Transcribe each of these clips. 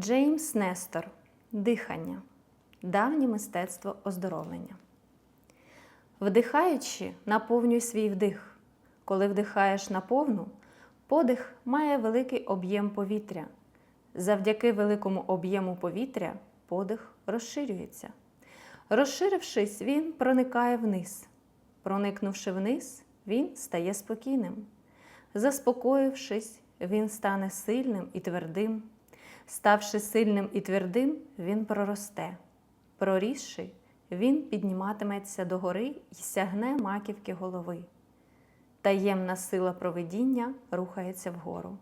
Джеймс Нестор Дихання. Давнє мистецтво оздоровлення. Вдихаючи, наповнюй свій вдих. Коли вдихаєш наповну, подих має великий об'єм повітря. Завдяки великому об'єму повітря подих розширюється. Розширившись, він проникає вниз. Проникнувши вниз, він стає спокійним. Заспокоївшись, він стане сильним і твердим. Ставши сильним і твердим, він проросте. Прорісши, він підніматиметься догори і сягне маківки голови. Таємна сила провидіння рухається вгору.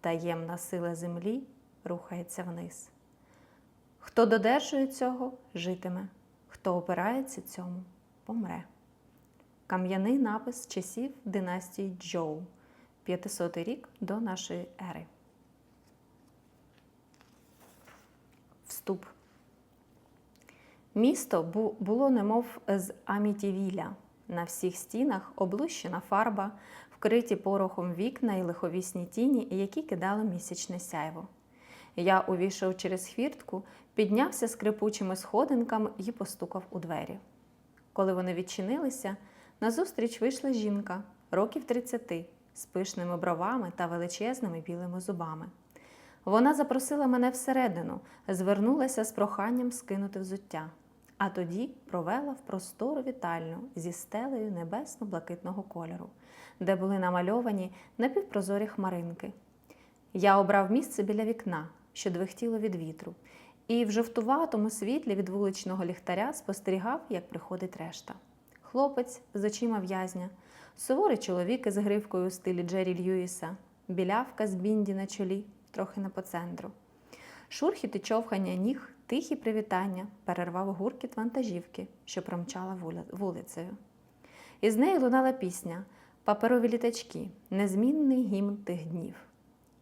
Таємна сила землі рухається вниз. Хто додержує цього, житиме, хто опирається цьому, помре. Кам'яний напис часів династії Джоу, 500 рік до нашої ери. Вступ. Місто було немов з Амітівіля. На всіх стінах облущена фарба, вкриті порохом вікна і лиховісні тіні, які кидали місячне сяйво. Я увійшов через хвіртку, піднявся скрипучими сходинками і постукав у двері. Коли вони відчинилися, назустріч вийшла жінка, років 30, з пишними бровами та величезними білими зубами. Вона запросила мене всередину, звернулася з проханням скинути взуття, а тоді провела в простору вітальню зі стелею небесно-блакитного кольору, де були намальовані напівпрозорі хмаринки. Я обрав місце біля вікна, що двихтіло від вітру, і в жовтуватому світлі від вуличного ліхтаря спостерігав, як приходить решта. Хлопець з очима в'язня, суворий чоловік із гривкою у стилі Джері Льюіса, білявка з бінді на чолі, трохи не по центру. Шурхіт і човхання ніг, тихі привітання перервав гуркіт вантажівки, що промчала вулицею. Із неї лунала пісня Паперові літачки, незмінний гімн тих днів.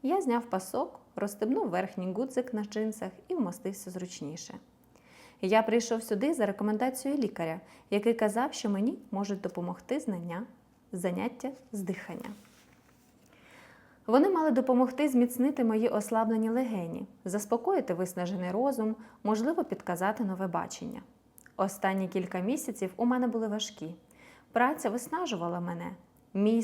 Я зняв пасок, розстебнув верхній гудзик на джинсах і вмостився зручніше. Я прийшов сюди за рекомендацією лікаря, який казав, що мені можуть допомогти знання, заняття з дихання. Вони мали допомогти зміцнити мої ослаблені легені, заспокоїти виснажений розум, можливо, підказати нове бачення. Останні кілька місяців у мене були важкі. Праця виснажувала мене. Мій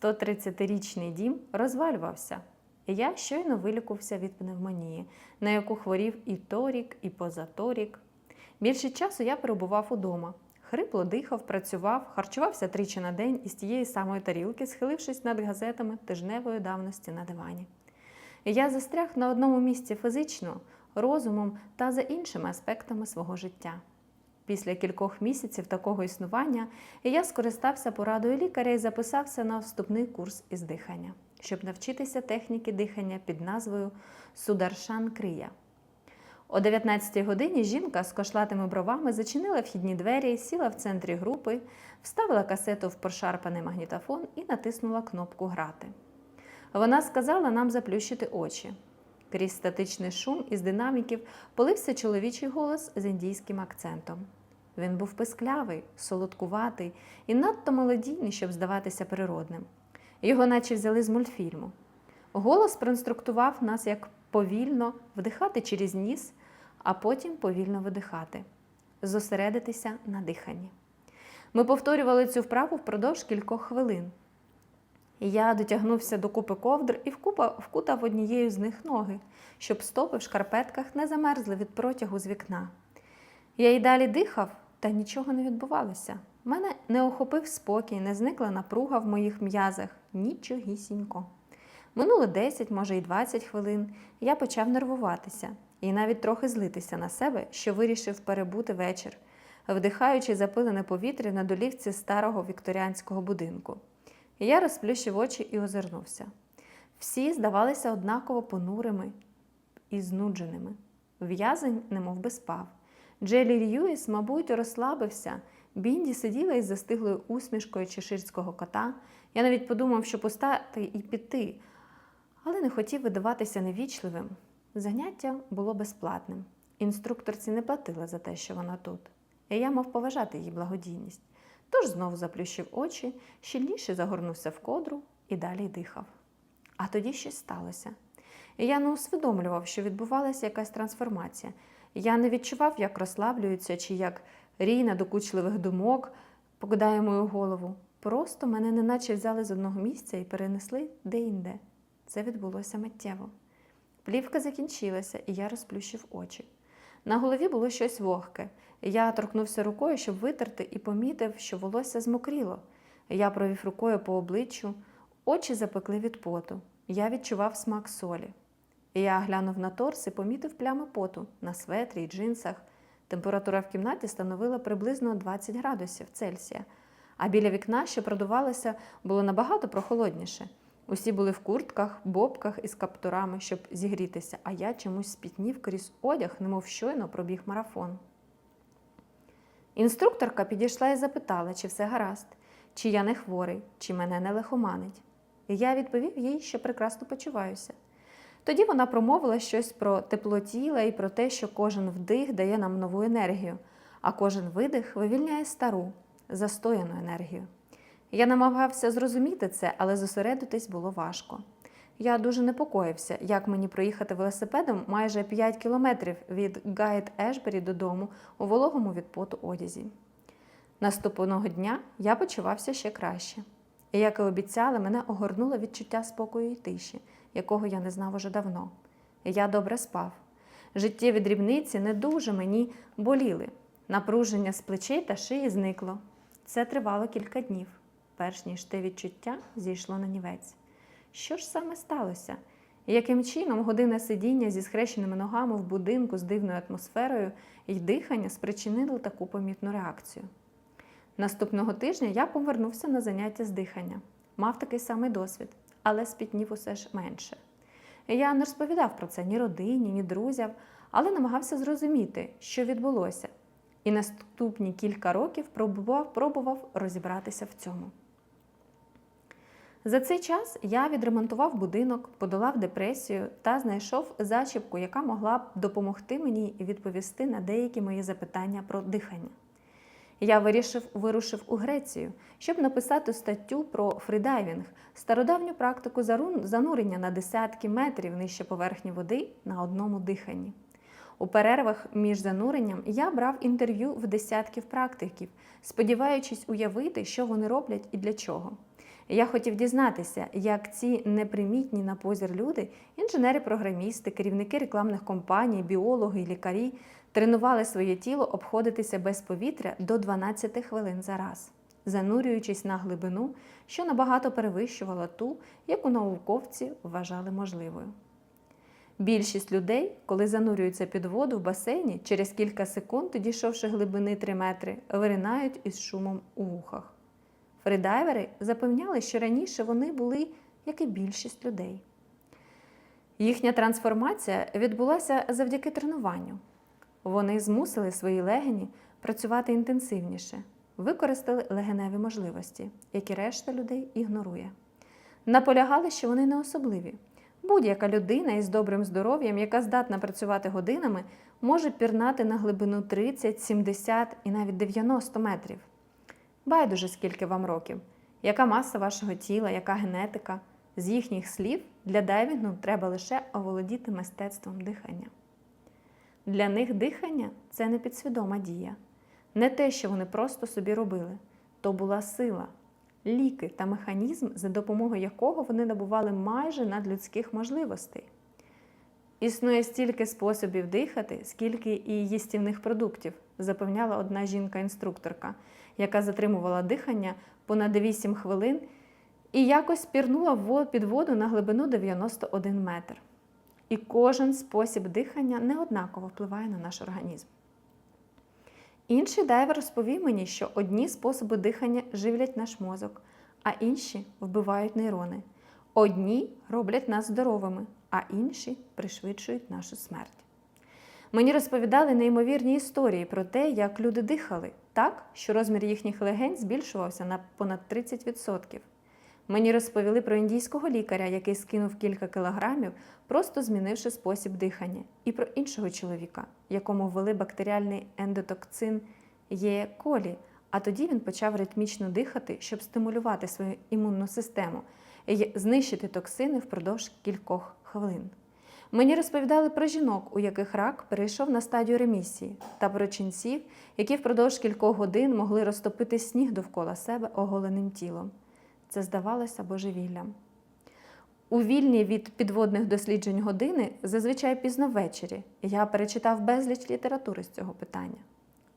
130-річний дім розвалювався. Я щойно вилікувався від пневмонії, на яку хворів і торік, і позаторік. Більше часу я перебував удома. Хрипло дихав, працював, харчувався тричі на день із тієї самої тарілки, схилившись над газетами тижневої давності на дивані. Я застряг на одному місці фізично, розумом та за іншими аспектами свого життя. Після кількох місяців такого існування я скористався порадою лікаря і записався на вступний курс із дихання, щоб навчитися техніки дихання під назвою Сударшан Крия. О 19 годині жінка з кошлатими бровами зачинила вхідні двері, сіла в центрі групи, вставила касету в прошарпаний магнітофон і натиснула кнопку Грати. Вона сказала нам заплющити очі. Крізь статичний шум із динаміків полився чоловічий голос з індійським акцентом. Він був писклявий, солодкуватий і надто молодійний, щоб здаватися природним. Його наче взяли з мультфільму. Голос проінструктував нас, як повільно вдихати через ніс, а потім повільно видихати, зосередитися на диханні. Ми повторювали цю вправу впродовж кількох хвилин. Я дотягнувся до купи ковдр і вкутав однією з них ноги, щоб стопи в шкарпетках не замерзли від протягу з вікна. Я й далі дихав, та нічого не відбувалося. Мене не охопив спокій, не зникла напруга в моїх м'язах. Нічогісінько. Минуло 10, може й 20 хвилин, я почав нервуватися і навіть трохи злитися на себе, що вирішив перебути вечір, вдихаючи запилене повітря на долівці старого вікторіанського будинку. Я розплющив очі і озирнувся. Всі здавалися однаково понурими і знудженими. В'язень немов би спав. Джелі Льюіс, мабуть, розслабився. Бінді сиділа із застиглою усмішкою чеширського кота. Я навіть подумав, що постати і піти, але не хотів видаватися невічливим. Заняття було безплатним. Інструкторці не платила за те, що вона тут. І я мав поважати її благодійність. Тож знову заплющив очі, щільніше загорнувся в кодру і далі дихав. А тоді щось сталося. І я не усвідомлював, що відбувалася якась трансформація. Я не відчував, як розслаблюється чи як рій надокучливих думок покидає мою голову. Просто мене неначе взяли з одного місця і перенесли де-інде. Це відбулося миттєво. Плівка закінчилася, і я розплющив очі. На голові було щось вогке. Я торкнувся рукою, щоб витерти, і помітив, що волосся змокріло. Я провів рукою по обличчю, очі запекли від поту. Я відчував смак солі. Я глянув на торс і помітив плями поту на светрі й джинсах. Температура в кімнаті становила приблизно 20 градусів Цельсія, а біля вікна, що продувалося, було набагато прохолодніше. Усі були в куртках, бобках із каптурами, щоб зігрітися, а я чомусь спітнів крізь одяг, немов щойно пробіг марафон. Інструкторка підійшла і запитала, чи все гаразд, чи я не хворий, чи мене не лихоманить. І я відповів їй, що прекрасно почуваюся. Тоді вона промовила щось про тепло тіла і про те, що кожен вдих дає нам нову енергію, а кожен видих вивільняє стару, застояну енергію. Я намагався зрозуміти це, але зосередитись було важко. Я дуже непокоївся, як мені проїхати велосипедом майже 5 кілометрів від Гайд Ешбері додому у вологому від поту одязі. Наступного дня я почувався ще краще. І, як і обіцяли, мене огорнуло відчуття спокою і тиші, якого я не знав уже давно. Я добре спав. Життєві дрібниці не дуже мені боліли. Напруження з плечей та шиї зникло. Це тривало кілька днів, перш ніж те відчуття зійшло на нівець. Що ж саме сталося? І Яким чином година сидіння зі схрещеними ногами в будинку з дивною атмосферою і дихання спричинили таку помітну реакцію? Наступного тижня я повернувся на заняття з дихання. Мав такий самий досвід, але спітнів усе ж менше. Я не розповідав про це ні родині, ні друзям, але намагався зрозуміти, що відбулося. І наступні кілька років пробував, пробував розібратися в цьому. За цей час я відремонтував будинок, подолав депресію та знайшов зачіпку, яка могла б допомогти мені відповісти на деякі мої запитання про дихання. Я вирішив вирушив у Грецію, щоб написати статтю про фрідайвінг, стародавню практику занурення на десятки метрів нижче поверхні води на одному диханні. У перервах між зануренням я брав інтерв'ю в десятків практиків, сподіваючись уявити, що вони роблять і для чого. Я хотів дізнатися, як ці непримітні на позір люди, інженери-програмісти, керівники рекламних компаній, біологи лікарі тренували своє тіло обходитися без повітря до 12 хвилин за раз, занурюючись на глибину, що набагато перевищувала ту, яку науковці вважали можливою. Більшість людей, коли занурюються під воду в басейні, через кілька секунд, дійшовши глибини 3 метри, виринають із шумом у вухах. Фридайвери запевняли, що раніше вони були, як і більшість людей. Їхня трансформація відбулася завдяки тренуванню. Вони змусили свої легені працювати інтенсивніше, використали легеневі можливості, які решта людей ігнорує. Наполягали, що вони не особливі. Будь-яка людина із добрим здоров'ям, яка здатна працювати годинами, може пірнати на глибину 30, 70 і навіть 90 метрів. Байдуже, скільки вам років, яка маса вашого тіла, яка генетика. З їхніх слів для дайвінгу треба лише оволодіти мистецтвом дихання. Для них дихання це не підсвідома дія, не те, що вони просто собі робили. То була сила, ліки та механізм, за допомогою якого вони набували майже надлюдських можливостей. Існує стільки способів дихати, скільки і їстівних продуктів, запевняла одна жінка-інструкторка, яка затримувала дихання понад 8 хвилин і якось пірнула під воду на глибину 91 метр. І кожен спосіб дихання неоднаково впливає на наш організм. Інший дайвер розповів мені, що одні способи дихання живлять наш мозок, а інші вбивають нейрони. Одні роблять нас здоровими, а інші пришвидшують нашу смерть. Мені розповідали неймовірні історії про те, як люди дихали так, що розмір їхніх легень збільшувався на понад 30%. Мені розповіли про індійського лікаря, який скинув кілька кілограмів, просто змінивши спосіб дихання, і про іншого чоловіка, якому ввели бактеріальний ендотоксин Є. колі, а тоді він почав ритмічно дихати, щоб стимулювати свою імунну систему і знищити токсини впродовж кількох хвилин. Мені розповідали про жінок, у яких рак перейшов на стадію ремісії, та про ченців, які впродовж кількох годин могли розтопити сніг довкола себе оголеним тілом. Це здавалося божевіллям. У вільні від підводних досліджень години, зазвичай пізно ввечері, я перечитав безліч літератури з цього питання.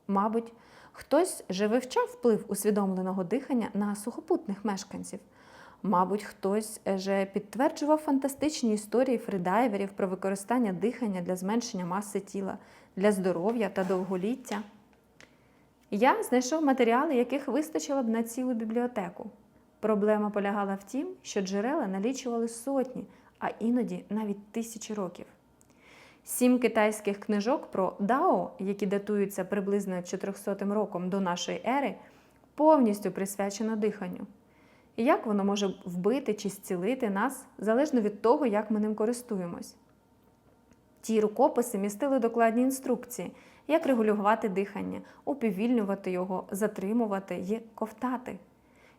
Мабуть, хтось же вивчав вплив усвідомленого дихання на сухопутних мешканців. Мабуть, хтось же підтверджував фантастичні історії фридайверів про використання дихання для зменшення маси тіла, для здоров'я та довголіття. Я знайшов матеріали, яких вистачило б на цілу бібліотеку. Проблема полягала в тім, що джерела налічували сотні, а іноді навіть тисячі років. Сім китайських книжок про Дао, які датуються приблизно 400 роком до нашої ери, повністю присвячено диханню. І як воно може вбити чи зцілити нас залежно від того, як ми ним користуємось. Ті рукописи містили докладні інструкції, як регулювати дихання, уповільнювати його, затримувати і ковтати.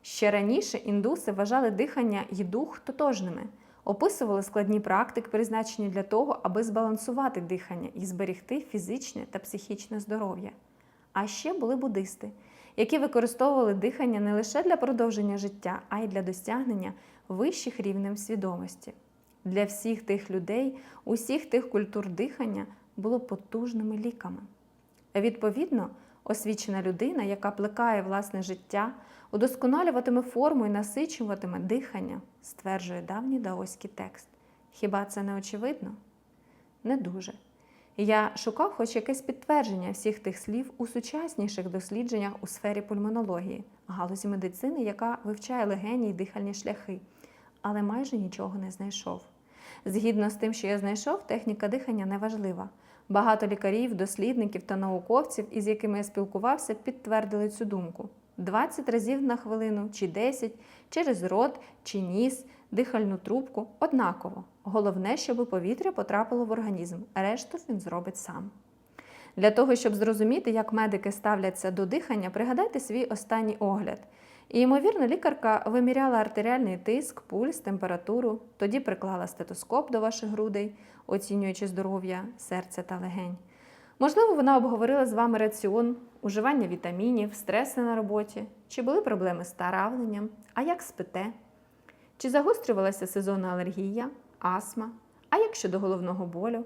Ще раніше індуси вважали дихання і дух тотожними, описували складні практики, призначені для того, аби збалансувати дихання і зберегти фізичне та психічне здоров'я. А ще були буддисти, які використовували дихання не лише для продовження життя, а й для досягнення вищих рівнів свідомості. Для всіх тих людей, усіх тих культур дихання було потужними ліками. Відповідно, освічена людина, яка плекає власне життя, удосконалюватиме форму і насичуватиме дихання, стверджує давній даоський текст. Хіба це не очевидно? Не дуже. Я шукав хоч якесь підтвердження всіх тих слів у сучасніших дослідженнях у сфері пульмонології, галузі медицини, яка вивчає легені й дихальні шляхи, але майже нічого не знайшов. Згідно з тим, що я знайшов, техніка дихання неважлива. Багато лікарів, дослідників та науковців, із якими я спілкувався, підтвердили цю думку. 20 разів на хвилину чи 10, через рот чи ніс, дихальну трубку однаково. Головне, щоб повітря потрапило в організм, решту він зробить сам. Для того, щоб зрозуміти, як медики ставляться до дихання, пригадайте свій останній огляд. І, ймовірно, лікарка виміряла артеріальний тиск, пульс, температуру, тоді приклала стетоскоп до ваших грудей, оцінюючи здоров'я, серця та легень. Можливо, вона обговорила з вами раціон, уживання вітамінів, стреси на роботі, чи були проблеми з травленням, а як спите, чи загострювалася сезонна алергія, астма, а як щодо головного болю.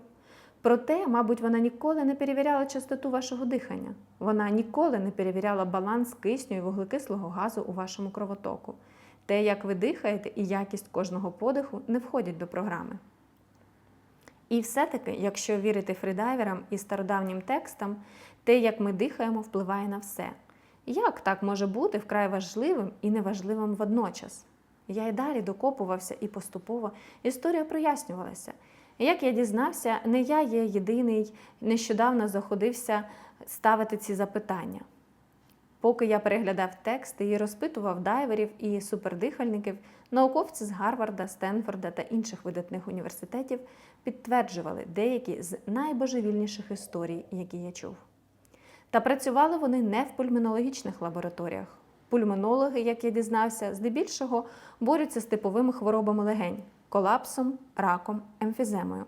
Проте, мабуть, вона ніколи не перевіряла частоту вашого дихання. Вона ніколи не перевіряла баланс кисню і вуглекислого газу у вашому кровотоку. Те, як ви дихаєте і якість кожного подиху не входять до програми. І все-таки, якщо вірити фрідайверам і стародавнім текстам, те, як ми дихаємо, впливає на все. Як так може бути вкрай важливим і неважливим водночас? Я й далі докопувався і поступово історія прояснювалася. І Як я дізнався, не я є єдиний, нещодавно заходився ставити ці запитання. Поки я переглядав тексти і розпитував дайверів і супердихальників, науковці з Гарварда, Стенфорда та інших видатних університетів підтверджували деякі з найбожевільніших історій, які я чув. Та працювали вони не в пульмонологічних лабораторіях. Пульмонологи, як я дізнався, здебільшого борються з типовими хворобами легень колапсом, раком, емфіземою.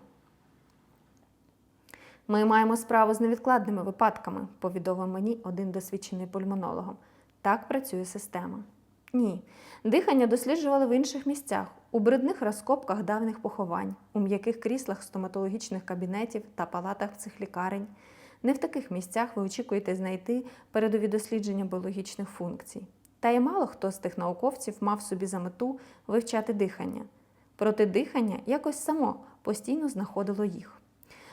Ми маємо справу з невідкладними випадками, повідомив мені один досвідчений пульмонологом. Так працює система. Ні. Дихання досліджували в інших місцях, у брудних розкопках давних поховань, у м'яких кріслах стоматологічних кабінетів та палатах цих лікарень. Не в таких місцях ви очікуєте знайти передові дослідження біологічних функцій. Та й мало хто з тих науковців мав собі за мету вивчати дихання. Проте дихання якось само постійно знаходило їх.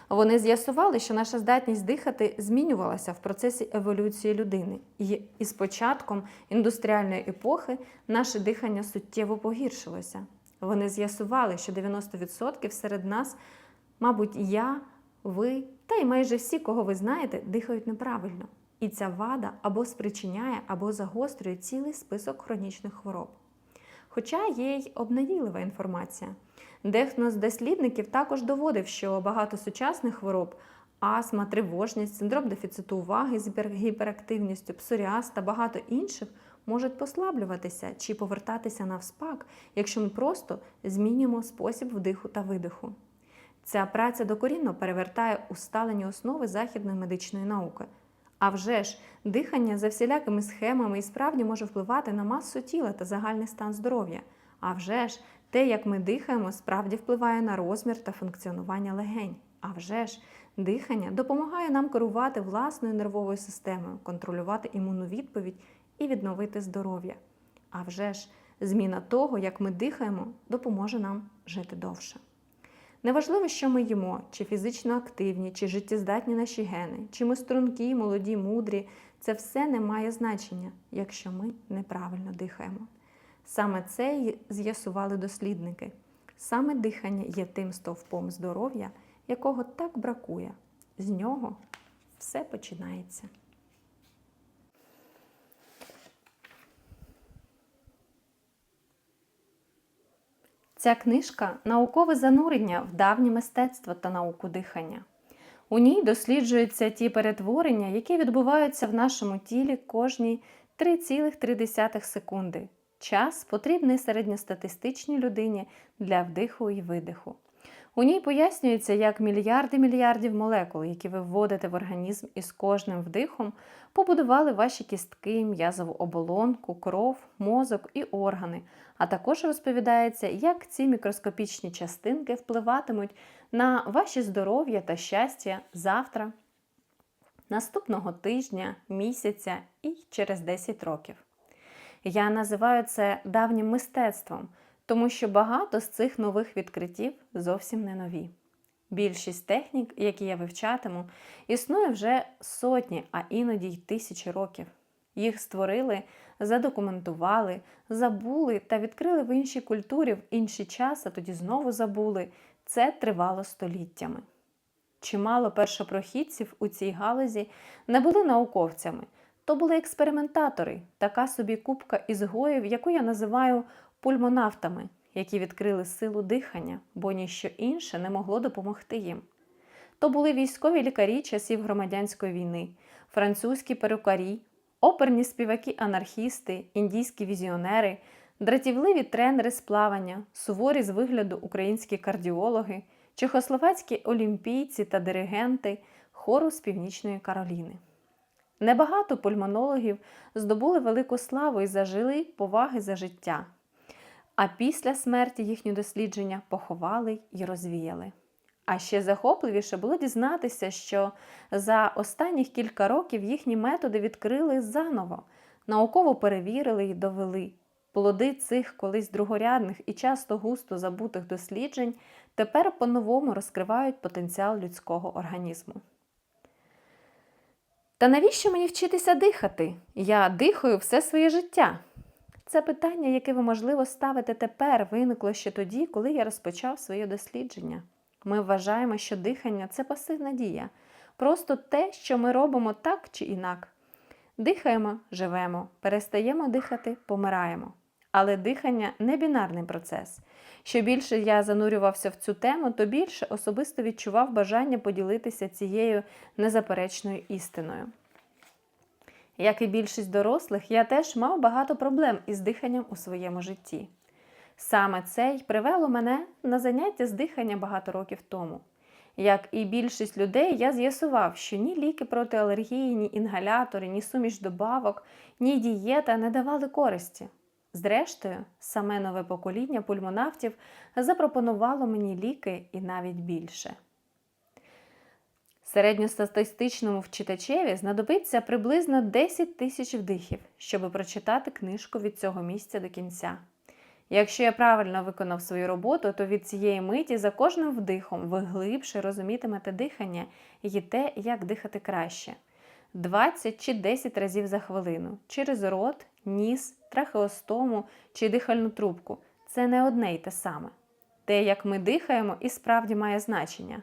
Вони з'ясували, що наша здатність дихати змінювалася в процесі еволюції людини, і із початком індустріальної епохи наше дихання суттєво погіршилося. Вони з'ясували, що 90% серед нас, мабуть, я, ви та й майже всі, кого ви знаєте, дихають неправильно. І ця вада або спричиняє, або загострює цілий список хронічних хвороб. Хоча є й обнадійлива інформація. Дехто з дослідників також доводив, що багато сучасних хвороб астма, тривожність, синдром дефіциту уваги з гіперактивністю, псоріаз та багато інших можуть послаблюватися чи повертатися навспак, якщо ми просто змінюємо спосіб вдиху та видиху. Ця праця докорінно перевертає усталені основи західної медичної науки. А вже ж, дихання за всілякими схемами і справді може впливати на масу тіла та загальний стан здоров'я. А вже ж, те, як ми дихаємо, справді впливає на розмір та функціонування легень. А вже ж, дихання допомагає нам керувати власною нервовою системою, контролювати імунну відповідь і відновити здоров'я. А вже ж, зміна того, як ми дихаємо, допоможе нам жити довше. Неважливо, що ми їмо, чи фізично активні, чи життєздатні наші гени, чи ми стрункі, молоді, мудрі, це все не має значення, якщо ми неправильно дихаємо. Саме це з'ясували дослідники. Саме дихання є тим стовпом здоров'я, якого так бракує. З нього все починається. Ця книжка наукове занурення в давнє мистецтво та науку дихання. У ній досліджуються ті перетворення, які відбуваються в нашому тілі кожні 3,3 секунди. Час потрібний середньостатистичній людині для вдиху і видиху. У ній пояснюється, як мільярди мільярдів молекул, які ви вводите в організм із кожним вдихом, побудували ваші кістки, м'язову оболонку, кров, мозок і органи. А також розповідається, як ці мікроскопічні частинки впливатимуть на ваше здоров'я та щастя завтра, наступного тижня, місяця і через 10 років. Я називаю це давнім мистецтвом, тому що багато з цих нових відкриттів зовсім не нові. Більшість технік, які я вивчатиму, існує вже сотні, а іноді й тисячі років. Їх створили, задокументували, забули та відкрили в іншій культурі в інший час, а тоді знову забули. Це тривало століттями. Чимало першопрохідців у цій галузі не були науковцями, то були експериментатори, така собі купка ізгоїв, яку я називаю пульмонавтами, які відкрили силу дихання, бо ніщо інше не могло допомогти їм. То були військові лікарі часів громадянської війни, французькі перукарі, оперні співаки-анархісти, індійські візіонери, дратівливі тренери з плавання, суворі з вигляду українські кардіологи, чехословацькі олімпійці та диригенти хору з Північної Кароліни. Небагато пульмонологів здобули велику славу і зажили поваги за життя, а після смерті їхні дослідження поховали і розвіяли. А ще захопливіше було дізнатися, що за останніх кілька років їхні методи відкрили заново, науково перевірили і довели. Плоди цих колись другорядних і часто густо забутих досліджень тепер по-новому розкривають потенціал людського організму. Та навіщо мені вчитися дихати? Я дихаю все своє життя. Це питання, яке ви, можливо, ставите тепер, виникло ще тоді, коли я розпочав своє дослідження. Ми вважаємо, що дихання це пасивна дія, просто те, що ми робимо так чи інак. Дихаємо, живемо, перестаємо дихати, помираємо. Але дихання не бінарний процес. Що більше я занурювався в цю тему, то більше особисто відчував бажання поділитися цією незаперечною істиною. Як і більшість дорослих, я теж мав багато проблем із диханням у своєму житті. Саме це й привело мене на заняття з дихання багато років тому. Як і більшість людей, я з'ясував, що ні ліки проти алергії, ні інгалятори, ні суміш добавок, ні дієта не давали користі. Зрештою, саме нове покоління пульмонавтів запропонувало мені ліки і навіть більше. Середньостатистичному вчитачеві знадобиться приблизно 10 тисяч вдихів, щоб прочитати книжку від цього місця до кінця. Якщо я правильно виконав свою роботу, то від цієї миті за кожним вдихом ви глибше розумітимете дихання і те, як дихати краще. 20 чи 10 разів за хвилину через рот, ніс, трахеостому чи дихальну трубку. Це не одне й те саме. Те, як ми дихаємо, і справді має значення.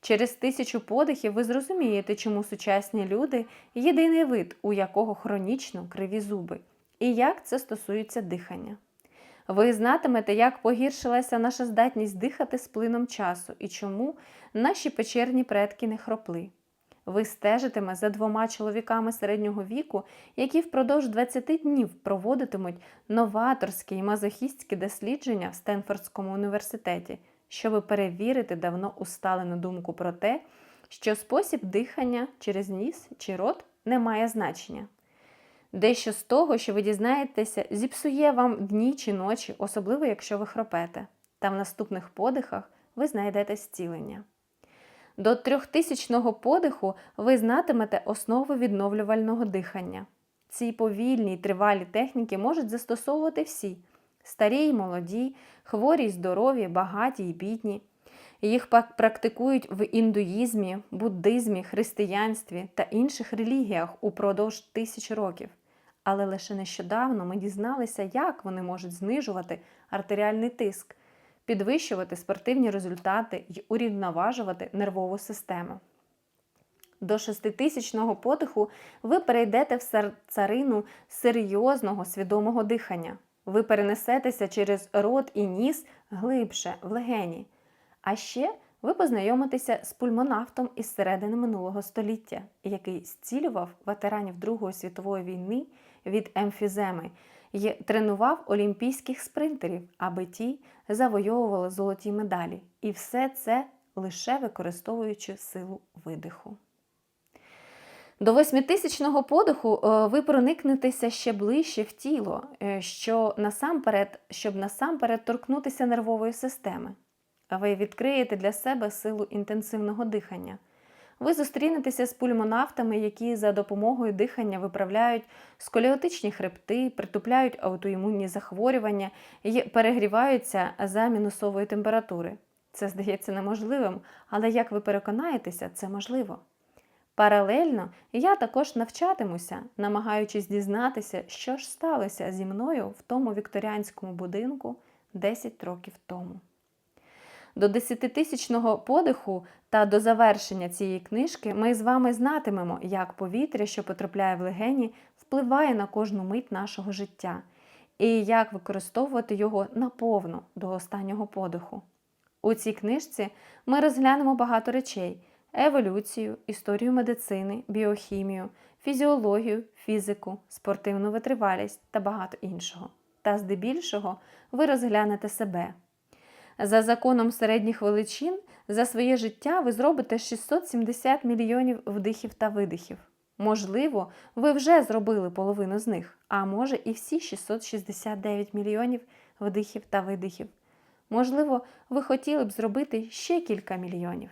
Через тисячу подихів ви зрозумієте, чому сучасні люди єдиний вид, у якого хронічно криві зуби, і як це стосується дихання. Ви знатимете, як погіршилася наша здатність дихати з плином часу і чому наші печерні предки не хропли. Ви стежитиме за двома чоловіками середнього віку, які впродовж 20 днів проводитимуть новаторські і мазохістські дослідження в Стенфордському університеті, щоб перевірити давно усталену думку про те, що спосіб дихання через ніс чи рот не має значення. Дещо з того, що ви дізнаєтеся, зіпсує вам дні чи ночі, особливо якщо ви хропете, та в наступних подихах ви знайдете зцілення. До трьохтисячного подиху ви знатимете основи відновлювального дихання. Ці повільні й тривалі техніки можуть застосовувати всі старі й молоді, хворі й здорові, багаті й бідні. Їх практикують в індуїзмі, буддизмі, християнстві та інших релігіях упродовж тисяч років. Але лише нещодавно ми дізналися, як вони можуть знижувати артеріальний тиск, підвищувати спортивні результати й урівноважувати нервову систему. До шеститисячного подиху ви перейдете в царину серйозного свідомого дихання. Ви перенесетеся через рот і ніс глибше в легені. А ще ви познайомитеся з пульмонавтом із середини минулого століття, який зцілював ветеранів Другої світової війни від емфіземи і тренував олімпійських спринтерів, аби ті завойовували золоті медалі. І все це лише використовуючи силу видиху. До восьмитисячного подиху е, ви проникнетеся ще ближче в тіло, е, що насамперед, щоб насамперед торкнутися нервової системи. Ви відкриєте для себе силу інтенсивного дихання. Ви зустрінетеся з пульмонавтами, які за допомогою дихання виправляють сколіотичні хребти, притупляють аутоімунні захворювання і перегріваються за мінусової температури. Це здається неможливим, але як ви переконаєтеся, це можливо. Паралельно я також навчатимуся, намагаючись дізнатися, що ж сталося зі мною в тому вікторіанському будинку 10 років тому. До десятитисячного подиху та до завершення цієї книжки ми з вами знатимемо, як повітря, що потрапляє в легені, впливає на кожну мить нашого життя, і як використовувати його наповну до останнього подиху. У цій книжці ми розглянемо багато речей: еволюцію, історію медицини, біохімію, фізіологію, фізику, спортивну витривалість та багато іншого. Та здебільшого ви розглянете себе. За законом середніх величин, за своє життя ви зробите 670 мільйонів вдихів та видихів. Можливо, ви вже зробили половину з них, а може і всі 669 мільйонів вдихів та видихів. Можливо, ви хотіли б зробити ще кілька мільйонів.